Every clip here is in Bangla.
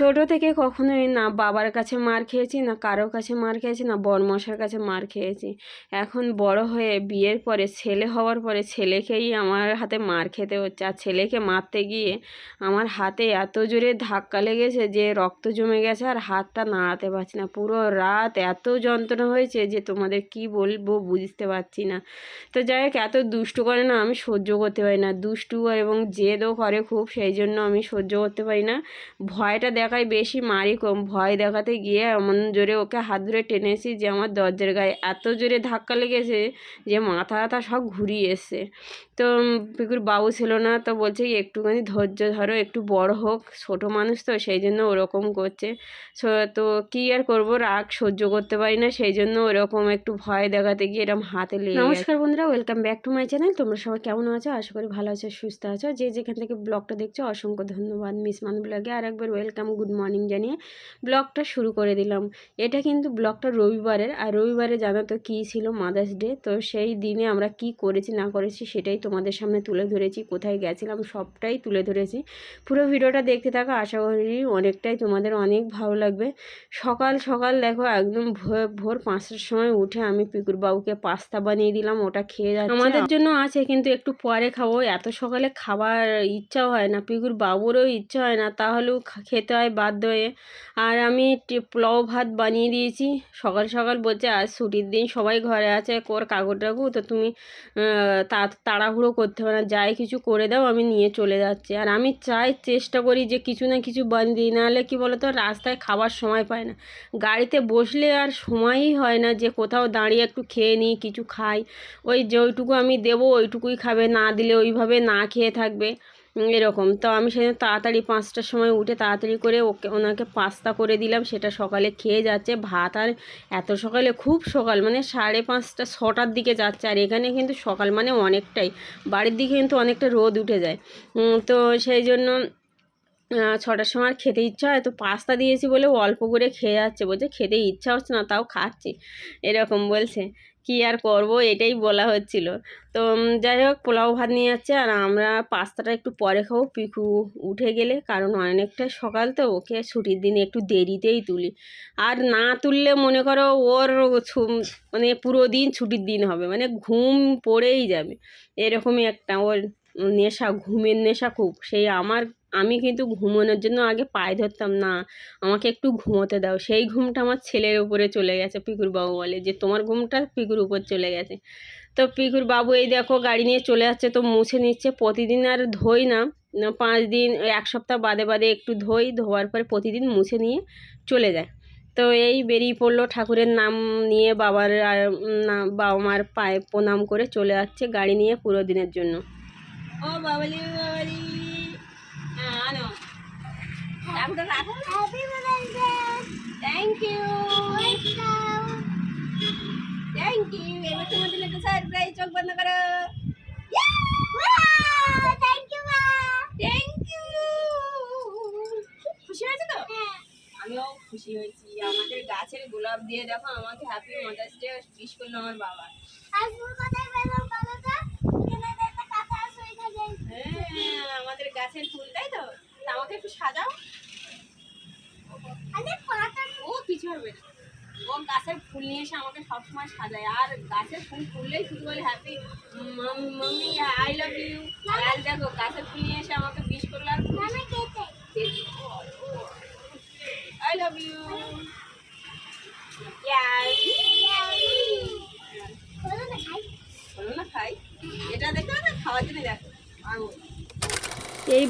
ছোটো থেকে কখনোই না বাবার কাছে মার খেয়েছি, না কারোর কাছে মার খেয়েছি, না বড়মশার কাছে মার খেয়েছি। এখন বড় হয়ে বিয়ের পরে, ছেলে হওয়ার পরে ছেলেকেই আমার হাতে মার খেতে হচ্ছে। আর ছেলেকে মারতে গিয়ে আমার হাতে এত জোরে ধাক্কা লেগেছে যে রক্ত জমে গেছে আর হাতটা নাড়াতে পারছি না। পুরো রাত এত যন্ত্রণা হয়েছে যে তোমাদের কি বলব বুঝতে পারছি না। তো যাই হোক, এত দুষ্টু করে না আমি সহ্য করতে পারি না। দুষ্টু করে এবং জেদও করে খুব, সেই জন্য আমি সহ্য করতে পারি না। ভয়টা দেখায় বেশি মারি কম। ভয় দেখাতে গিয়ে এমন জোরে ওকে হাত ধরে টেনেছি যে আমার দরজার গায়ে এত জোরে ধাক্কা লেগেছে যে মাথা ব্যথা সব ঘুরিয়ে এসছে। তো পিকুর বাবু ছিল না তো বলছে একটুখানি ধৈর্য ধরো, একটু বড় হোক, ছোট মানুষ তো, সেই জন্য ওরকম করছে। তো কী আর করব, রাগ সহ্য করতে পারি না, সেই জন্য ওরকম একটু ভয় দেখাতে গিয়ে এরকম হাতে লেগে নমস্কার বন্ধুরা, welcome back to my channel. তোমরা সবাই কেমন আছো? আশা করি ভালো আছো, সুস্থ আছো। যে যেখান থেকে ব্লগটা দেখছ, অসংখ্য ধন্যবাদ। মিস মান ব্লগে আর একবার ওয়েলকাম গুড মর্নিং জানিয়ে ব্লগটা শুরু করে দিলাম। এটা কিন্তু ব্লগটা রবিবারের, আর রবিবারে জানা তো কী ছিল মাদার্স ডে তো সেই দিনে আমরা কি করেছি, না করেছি সেটাই তোমাদের সামনে তুলে ধরেছি, কোথায় গেছিলাম সবটাই তুলে ধরেছি। পুরো ভিডিওটা দেখতে থাকো, আশা করি অনেকটাই তোমাদের অনেক ভালো লাগবে। সকাল সকাল দেখো একদম ভোর ভোর পাঁচটার সময় উঠে আমি পিকুর বাবুকে পাস্তা বানিয়ে দিলাম, ওটা খেয়ে যাচ্ছে। আমাদের জন্য আছে কিন্তু একটু পরে খাব, এত সকালে খাবার ইচ্ছাও হয় না, পিকুর বাবুরও ইচ্ছা হয় না, তাহলেও খেতে হয় বাধ্য হয়ে। আর আমি পোলাও ভাত বানিয়ে দিয়েছি। সকাল সকাল বলছে, আজ ছুটির দিন সবাই ঘরে আছে, কোর কাগজ রাখু তো তুমি তা- তাড়াহুড়ো করতে হবে না, যাই কিছু করে দাও, আমি নিয়ে চলে যাচ্ছি। আর আমি চাই, চেষ্টা করি যে কিছু না কিছু বানিয়ে দিই নাহলে কি বলতো, রাস্তায় খাবার সময় পায় না। গাড়িতে বসলে আর সময়ই হয় না যে কোথাও দাঁড়িয়ে একটু খেয়ে নিই, কিছু খাই। ওই যে ওইটুকু আমি দেবো, ওইটুকুই খাবে, না দিলে ওইভাবে না খেয়ে থাকবে। এরকম। তো আমি সেদিন তাড়াতাড়ি পাঁচটার সময় উঠে তাড়াতাড়ি করে ওকে, ওনাকে পাস্তা করে দিলাম, সেটা সকালে খেয়ে যাচ্ছে। ভাত আর এত সকালে খুব সকাল মানে সাড়ে পাঁচটা, ছটার দিকে যাচ্ছে। আর এখানে কিন্তু সকাল মানে অনেকটাই, বাড়ির দিকে কিন্তু অনেকটা রোদ উঠে যায়। তো সেই জন্য ছটার সময় আর খেতে ইচ্ছা হয় তো পাস্তা দিয়েছি বলে অল্প করে খেয়ে যাচ্ছে। বলছে খেতে ইচ্ছা হচ্ছে না, তাও খাচ্ছি। এরকম বলছে। কি আর করব? এটাই বলা হচ্ছিল। তো যাই হোক, পোলাও ভাত নিয়ে যাচ্ছে। আর আমরা পাস্তাটা একটু পরে খাব। পিকু উঠে গেলে, কারণ অনেকটা সকাল তো, ওকে ছুটির দিনে একটু দেরিতেই তুলি। আর না তুললে, মনে করো, ওর মানে পুরো দিন ছুটির দিন হবে। মানে ঘুম পড়েই যাবে। এরকমই একটা ওর নেশা, ঘুমের নেশা খুব। সেই আমার আমি কিন্তু ঘুমানোর জন্য আগে পায়ে ধরতাম না, আমাকে একটু ঘুমোতে দাও। সেই ঘুমটা আমার ছেলের উপরে চলে গেছে পিকুর বাবু বলে। যে তোমার ঘুমটা পিকুর উপর চলে গেছে। তো পিকুর বাবু এই দেখো, গাড়ি নিয়ে চলে যাচ্ছে, তো মুছে নিচ্ছে। প্রতিদিন আর ধোই না পাঁচ দিন, এক সপ্তাহ বাদে বাদে একটু ধোই, ধোয়ার পরে প্রতিদিন মুছে নিয়ে চলে যায়। তো এই বেরিয়ে পড়ল, ঠাকুরের নাম নিয়ে বাবার আর বাবা মার পায়ে প্রণাম করে চলে যাচ্ছে গাড়ি নিয়ে পুরো দিনের জন্য। ও বাবালি বাবালি। রাখো থ্যাংক ইউ থ্যাংক ইউ এবার তোমাদের একটা সারপ্রাইজ চোখ বন্ধ করো। থ্যাংক ইউ খুশি হয়েছে তো? আমিও খুশি হয়েছি। আমাদের গাছের গোলাপ দিয়ে দেখো আমাকে হ্যাপি মাদার্স ডে উইশ করল আমার বাবা। হ্যাঁ আমাদের গাছের ফুল তাই তো তা আমাকে একটু সাজাও ও কিছু হবে না ও গাছের ফুল নিয়ে এসে আমাকে সবসময় সাজায়। আর গাছের ফুল ফুললেই শুধু বলে happy mummy I love you আর দেখো গাছের ফুল নিয়ে এসে আমাকে বিশ করল আর আই লাভ ইউ না খাই। এটা দেখো না খাওয়ার জন্য দেখো। আর এই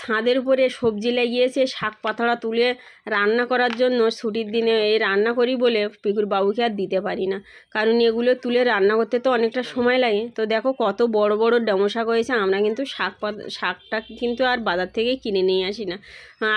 ছাদের উপরে সবজি লাগিয়েছে, শাক পাতাটা তুলে রান্না করার জন্য ছুটির দিনে এই রান্না করি বলে পিকুর বাবুকে আর দিতে পারি না। কারণ এগুলো তুলে রান্না করতে তো অনেকটা সময় লাগে। তো দেখো কত বড় বড় শাক হয়েছে, আমরা কিন্তু শাক শাকটা কিন্তু আর বাজার থেকেই কিনে নিয়ে আসি না।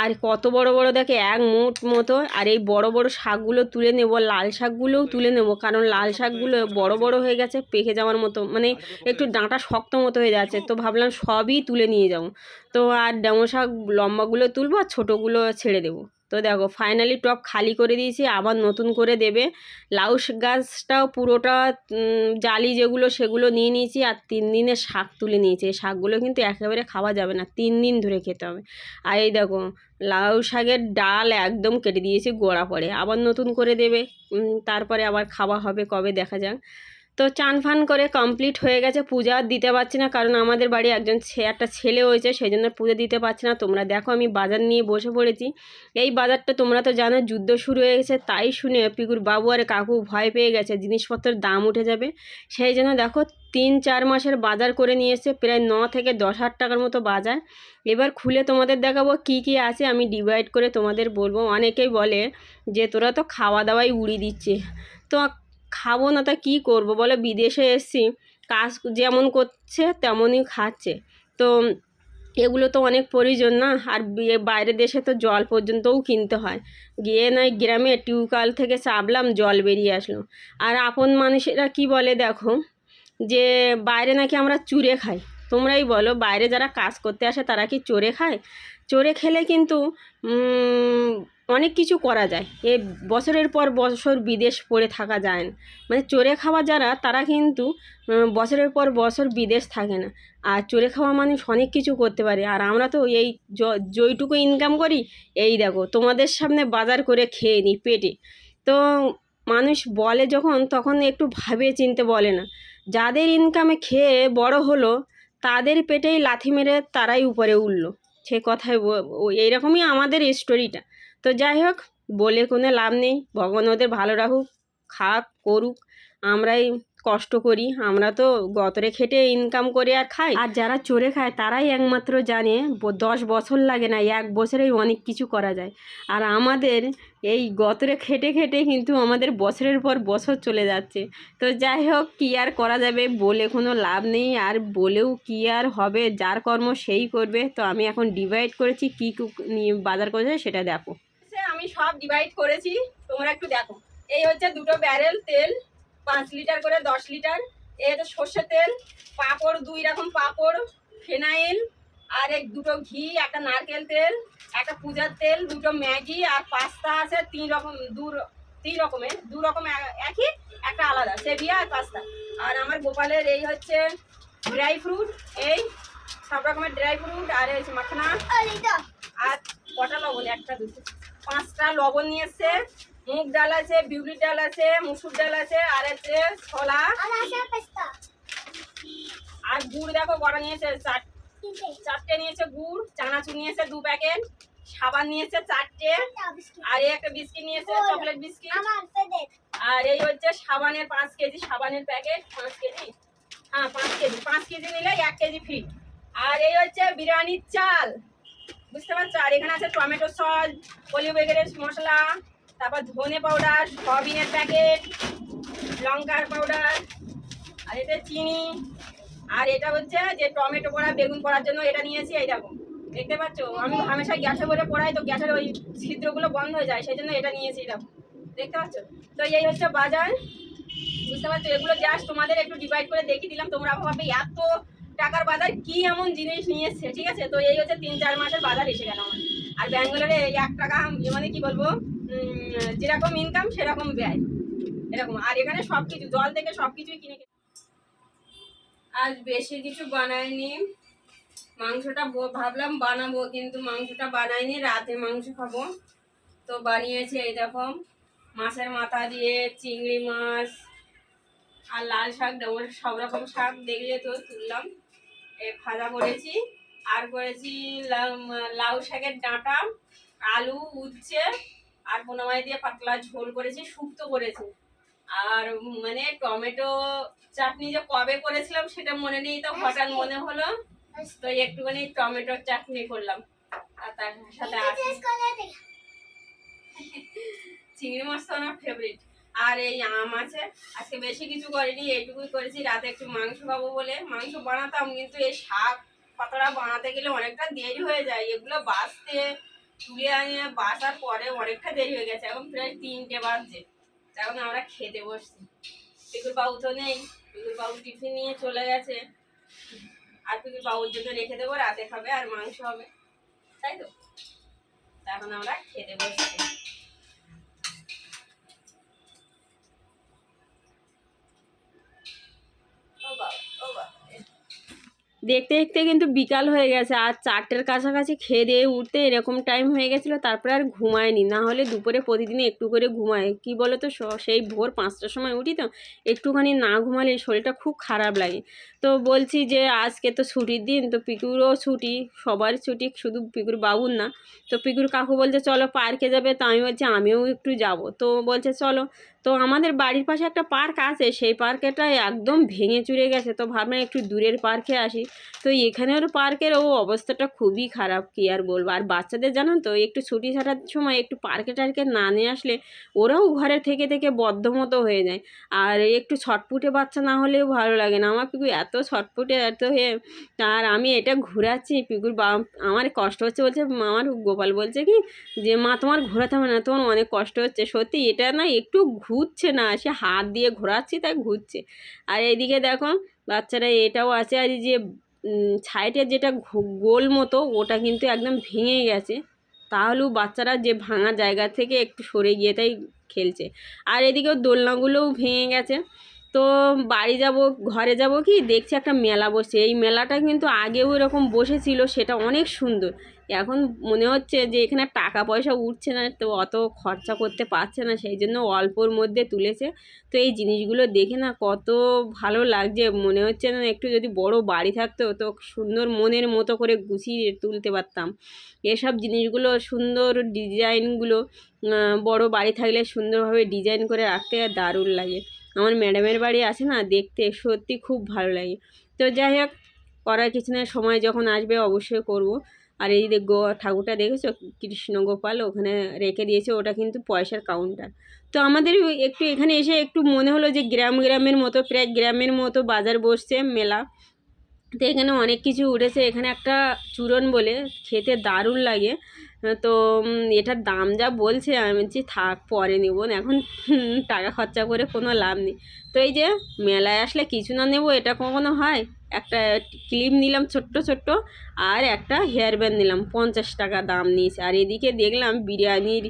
আর কত বড় বড় দেখে এক মুঠ মতো, আর এই বড় বড় শাকগুলো তুলে নেব, লাল শাকগুলোও তুলে নেব। কারণ লাল শাকগুলো বড় বড় হয়ে গেছে, পেকে যাওয়ার মতো মানে একটু ডাঁটা শক্ত মতো হয়ে যাচ্ছে। তো ভাবলাম সবই তুলে নিয়ে যাব। তো আর ডেমো শাক লম্বাগুলো তুলবো আর ছোটোগুলো ছেড়ে দেবো। তো দেখো ফাইনালি টপ খালি করে দিয়েছি, আবার নতুন করে দেবে। লাউস গাছটাও পুরোটা জালি যেগুলো সেগুলো নিয়ে নিয়েছি আর তিন দিনের শাক তুলে নিয়েছি। এই শাকগুলো কিন্তু একেবারে খাওয়া যাবে না, তিন দিন ধরে খেতে হবে। আর এই দেখো, লাউ শাকের ডাল একদম কেটে দিয়েছি গোড়া পড়ে আবার নতুন করে দেবে তারপরে আবার খাওয়া হবে কবে দেখা যাক। তো চান ফান করে কমপ্লিট হয়ে গেছে, পূজা দিতে পারছি না, কারণ আমাদের বাড়ি একজন একটা ছেলে হয়েছে সেই জন্য পুজো দিতে পারছি না। তোমরা দেখো আমি বাজার নিয়ে বসে পড়েছি। এই বাজারটা তোমরা তো জানো, যুদ্ধ শুরু হয়ে গেছে, তাই শুনে পিকুর বাবু আর কাকু ভয় পেয়ে গেছে, জিনিসপত্রের দাম উঠে যাবে। সেই জন্য দেখো, তিন চার মাসের বাজার করে নিয়ে এসে প্রায় ন থেকে দশ হাজার টাকার মতো বাজার। এবার খুলে তোমাদের দেখাবো কি কি আছে, আমি ডিভাইড করে তোমাদের বলব। অনেকেই বলে যে তোরা তো খাওয়া দাওয়াই উড়িয়ে দিচ্ছে তো খাব না তা কী করব? বলে বিদেশে এসছি। কাজ যেমন করছে, তেমনই খাচ্ছে। তো এগুলো তো অনেক প্রয়োজন না? আর বি- বাইরের দেশে তো জল পর্যন্তও কিনতে হয়। গিয়ে নয় গ্রামে টিউবওয়েল থেকে চাপলাম, জল বেরিয়ে আসলো। আর আপন মানুষেরা কি বলে দেখো? যে বাইরে নাকি আমরা চুরে খাই। তোমরাই বলো, বাইরে যারা কাজ করতে আসে তারা কি চোরে খায়? চোরে খেলে কিন্তু অনেক কিছু করা যায়। এ বছরের পর বছর বিদেশ পড়ে থাকা যায় না। মানে চোরে খাওয়া যারা, তারা কিন্তু বছরের পর বছর বিদেশ থাকে না। আর চোরে খাওয়া মানুষ অনেক কিছু করতে পারে। আর আমরা তো এই যেইটুকু ইনকাম করি, এই দেখো, তোমাদের সামনে বাজার করে খেয়ে নিই পেটে। তো মানুষ বলে যখন, তখন একটু ভাবে চিনতে বলে না। যাদের ইনকামে খেয়ে বড় হলো, তাদের পেটেই লাথি মেরে তারাই উপরে উঠল। সে কথায় এইরকমই আমাদের স্টোরিটা তো যাই হোক, বলে কোনো লাভ নেই। ভগবান ওদের ভালো রাখুক, খাক, করুক। আমরাই কষ্ট করি। আমরা তো গতরে খেটে ইনকাম করে আর খাই। আর যারা চোরে খায়, তারাই একমাত্র জানে দশ বছর লাগে না, এক বছরেই অনেক কিছু করা যায়। আর আমাদের এই গতরে খেটে খেটে কিন্তু আমাদের বছরের পর বছর চলে যাচ্ছে। তো যাই হোক, কী আর করা যাবে? বলে কোনো লাভ নেই। আর বলেও কী আর হবে? যার কর্ম সেই করবে। তো আমি এখন ডিভাইড করেছি কী নিয়ে বাজার করেছে সেটা দেখো। আমি সব ডিভাইড করেছি তোমরা একটু দেখো। এই হচ্ছে দুটো ব্যারেল তেল পাঁচ লিটার করে দশ লিটার এই হচ্ছে সর্ষের তেল পাঁপড় দুই রকম পাঁপড় ফেনাইল আর এক দুটো ঘি একটা নারকেল তেল একটা পূজার তেল দুটো ম্যাগি আর পাস্তা আছে তিন রকম দু তিন রকমের দু রকম একই একটা আলাদা সেভিয়া আর পাস্তা। আর আমার গোপালের এই হচ্ছে ড্রাই ফ্রুট এই সব রকমের ড্রাই ফ্রুট আর এই হচ্ছে মাখনা আর কটা লবণ একটা দুটো। পাঁচটা লবণ নিয়ে এসছে মুগ ডাল আছে বিউলির ডাল আছে মুসুর ডাল আছে আর আছে ছোলা। আর গুড় দেখো কটা নিয়েছে? চার চারটে নিয়েছে গুড় চানাচুর নিয়েছে দু প্যাকেট সাবান নিয়েছে চারটে আর এই একটা বিস্কিট নিয়েছে চকলেট বিস্কিট। আর এই হচ্ছে সাবানের পাঁচ কেজি সাবানের প্যাকেট পাঁচ কেজি? হ্যাঁ পাঁচ কেজি পাঁচ কেজি নিলে এক কেজি ফ্রি আর এই হচ্ছে বিরিয়ানির চাল। বুঝতে পারছ? আর এখানে আছে টমেটো সস পলি বেগের মশলা, তারপর ধনে পাউডার, সয়াবিনের প্যাকেট, লঙ্কার পাউডার, আর এতে চিনি, আর এটা হচ্ছে যে টমেটো পোড়া, বেগুন পোড়ার জন্য এটা নিয়েছি, এই দেখো। দেখতে পাচ্ছ? আমি হামেশা গ্যাসে করে পোড়াই, তো গ্যাসের ওই ছিদ্রগুলো বন্ধ হয়ে যায়, সেই জন্য এটা নিয়েছি দেখো। দেখতে পাচ্ছ? তো এই হচ্ছে বাজার। বুঝতে পারছ? এগুলো জাস্ট তোমাদের একটু ডিভাইড করে দেখিয়ে দিলাম। তোমরা ভাবে এত টাকার বাজার, কি এমন জিনিস নিয়ে এসছে? ঠিক আছে? তো এই হচ্ছে তিন চার মাসের বাজার এসে গেল আমার। আর ব্যাঙ্গালোরে এক টাকা মানে কি বলব যেরকম ইনকাম সেরকম ব্যয়। এরকম। আর এখানে সব কিছু জল থেকে সব কিছুই কিনে। আজ বেশি কিছু বানাইনি। মাংসটা ভাবলাম বানাবো, কিন্তু মাংসটা বানাইনি। রাতে মাংস খাব। তো বানিয়েছি, এই দেখো। মাছের মাথা দিয়ে চিংড়ি মাছ আর লাল শাক দেবো সব রকম শাক দেখলে তো তুললাম। এ ভাজা করেছি। আর করেছি লাউ- শাকের ডাঁটা আলু উচ্ছে আর পোনামাই দিয়ে পাতলা ঝোল করেছি শুক্তো করেছি। আর মানে টমেটো চাটনি যে কবে করেছিলাম সেটা মনে নেই তো হঠাৎ মনে হলো তো একটুখানি টমেটোর চাটনি করলাম। আর তার সাথে চিংড়ি মাছ তো আমার ফেভারিট আর এই আম আছে, আজকে বেশি কিছু করিনি, এইটুকুই করেছি। রাতে একটু মাংস খাব বলে। মাংস বানাতাম, কিন্তু এই শাক পাতাটা বানাতে গেলে অনেকটা দেরি হয়ে যায়। এগুলো বাঁচতে, তুলে আনিয়ে বাসার পরে অনেকটা দেরি হয়ে গেছে। এখন প্রায় তিনটে বাজছে। এখন আমরা খেতে বসছি। পিকুর বাবু তো নেই। পিকুর বাবু টিফিন নিয়ে চলে গেছে। আর পিকুর বাবুর জন্য রেখে দেবো, রাতে খাবে আর মাংস হবে। তাই তা এখন আমরা খেতে বসছি। দেখতে দেখতে কিন্তু বিকাল হয়ে গেছে। আর চারটের কাছাকাছি খেয়ে দিয়ে উঠতে এরকম টাইম হয়ে গেছিল, তারপরে আর ঘুমায়নি। না হলে দুপুরে প্রতিদিন একটু করে ঘুমায়। কি বলো তো সেই ভোর পাঁচটার সময় উঠি তো, একটুখানি না ঘুমালে শরীরটা খুব খারাপ লাগে। তো বলছি যে, আজকে তো ছুটির দিন, তো পিকুরও ছুটি সবার ছুটি, শুধু পিকুর বাবুর না। তো পিকুর কাকু বলছে, চলো পার্কে যাবে। তো আমি বলছি, আমিও একটু যাব। তো বলছে, চলো। তো আমাদের বাড়ির পাশে একটা পার্ক আছে, সেই পার্কেটা একদম ভেঙে চুরে গেছে। তো ভাবলাম একটু দূরের পার্কে আসি। তো এখানের পার্কের ও অবস্থাটা খুবই খারাপ, কি আর বলব? আর বাচ্চাদের জানেন তো, একটু ছুটি ছাড়ার সময় একটু পার্কে টার্কে না নিয়ে আসলে ওরাও ঘরে থেকে থেকে বদ্ধমতো হয়ে যায়। আর একটু ছটপুটে বাচ্চা না হলেও ভালো লাগে না। আমার পিকু এত ছটপুটে এত হয়ে আর আমি এটা ঘোরাচ্ছি, পিকুর বা আমার কষ্ট হচ্ছে বলছে, আমার গোপাল বলছে কি, যে মা তোমার ঘোরাতে হবে না, তোমার অনেক কষ্ট হচ্ছে। সত্যি এটা না একটু ঘুরছে না, সে হাত দিয়ে ঘোরাচ্ছি তাই ঘুরছে। আর এইদিকে দেখো, বাচ্চারা এটাও আছে আর যে সাইডের যেটা গোল মতো, ওটা কিন্তু একদম ভেঙে গেছে। তাহলেও বাচ্চারা যে ভাঙা জায়গা থেকে একটু সরে গিয়ে তাই খেলছে। আর এদিকেও দোলনাগুলোও ভেঙে গেছে। তো বাড়ি যাব, ঘরে যাব কি? দেখছি একটা মেলা বসছে। এই মেলাটা কিন্তু আগেও এরকম বসেছিল, সেটা অনেক সুন্দর। এখন মনে হচ্ছে যে এখানে টাকা পয়সা উঠছে না, তো অত খরচা করতে পারছে না, সেই জন্য অল্পর মধ্যে তুলেছে। তো এই জিনিসগুলো দেখে না কত ভালো লাগছে, মনে হচ্ছে না একটু যদি বড় বাড়ি থাকতো তো সুন্দর মনের মতো করে গুছিয়ে তুলতে পারতাম। এসব জিনিসগুলো সুন্দর ডিজাইনগুলো বড় বাড়ি থাকলে সুন্দরভাবে ডিজাইন করে রাখতে দারুণ লাগে। আমার ম্যাডামের বাড়ি আছে না, দেখতে সত্যি খুব ভালো লাগে। তো যাই হোক, করার কিছু না, সময় যখন আসবে অবশ্যই করব। আর এই যে ঠাকুরটা দেখেছ? কৃষ্ণ গোপাল ওখানে রেখে দিয়েছে ওটা কিন্তু পয়সার কাউন্টার তো আমাদের একটু এখানে এসে একটু মনে হলো যে গ্রাম গ্রামের মতো, প্রায় গ্রামের মতো বাজার বসছে মেলা। তো এখানে অনেক কিছু উঠেছে। এখানে একটা চূরণ বলে খেতে দারুণ লাগে। তো এটার দাম যা বলছে, আমি বলছি, থাক, পরে নেব। এখন টাকা খরচা করে কোনো লাভ নেই। তো এই যে, মেলায় আসলে কিছু না নেব, এটা কখনো হয়? একটা ক্লিপ নিলাম ছোট্ট ছোট্ট, আর একটা হেয়ার ব্যান্ড নিলাম, পঞ্চাশ টাকা দাম নিয়েছে। আর এদিকে দেখলাম বিরিয়ানির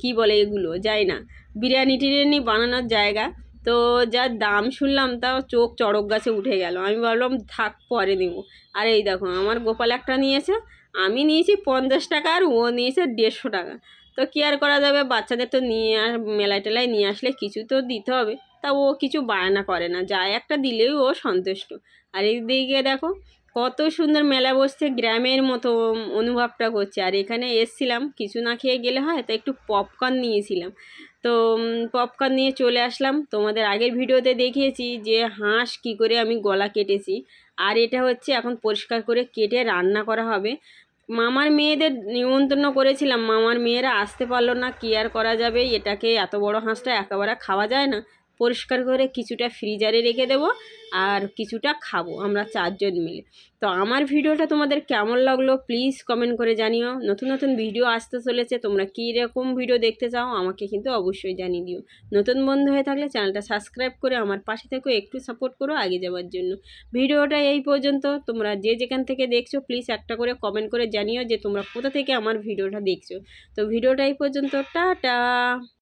কি বলে এগুলো, যাই না, বিরিয়ানি টিরিয়ানি বানানোর জায়গা। তো যা দাম শুনলাম, তাও চোখ চড়ক গাছে উঠে গেল। আমি ভাবলাম, থাক, পরে নেব। আর এই দেখো, আমার গোপাল একটা নিয়েছে আমি নিয়েছি পঞ্চাশ টাকা আর ও নিয়েছে দেড়শো টাকা। তো কি আর করা যাবে? বাচ্চাদের তো নিয়ে মেলায় টেলায় নিয়ে আসলে কিছু তো দিতে হবে। তা ও কিছু বায়না করে না, যা একটা দিলেই ও সন্তুষ্ট। আর এইদিকে দেখো, কত সুন্দর মেলা বসছে, গ্রামের মতো অনুভবটা করছে। আর এখানে এসছিলাম, কিছু না খেয়ে গেলে হয়, তো একটু পপকর্ন নিয়েছিলাম। তো পপকর্ন নিয়ে চলে আসলাম। তোমাদের আগের ভিডিওতে দেখিয়েছি যে হাঁস কি করে আমি গলা কেটেছি। আর এটা হচ্ছে এখন পরিষ্কার করে কেটে রান্না করা হবে। মামার মেয়েদের নিমন্ত্রণ করেছিলাম। মামার মেয়েরা আসতে পারল না। কি আর করা যাবে? এটাকে এত বড় হাঁসটা একেবারে খাওয়া যায় না। পরিষ্কার করে কিছুটা ফ্রিজারে রেখে দেবো আর কিছুটা খাব, আমরা চারজন মিলে। তো আমার ভিডিওটা তোমাদের কেমন লাগল প্লিজ কমেন্ট করে জানিও। নতুন নতুন ভিডিও আসতে চলেছে, তোমরা কী রকম ভিডিও দেখতে চাও আমাকে কিন্তু অবশ্যই জানিয়ে দিও। নতুন বন্ধু হয়ে থাকলে চ্যানেলটা সাবস্ক্রাইব করে আমার পাশে থেকো, একটু সাপোর্ট করো আগে যাওয়ার জন্য। ভিডিওটা এই পর্যন্ত, তোমরা যে যেখান থেকে দেখছ প্লিজ একটা করে কমেন্ট করে জানিও যে তোমরা কোথা থেকে আমার ভিডিওটা দেখছ। তো ভিডিওটা এই পর্যন্ত, টাটা!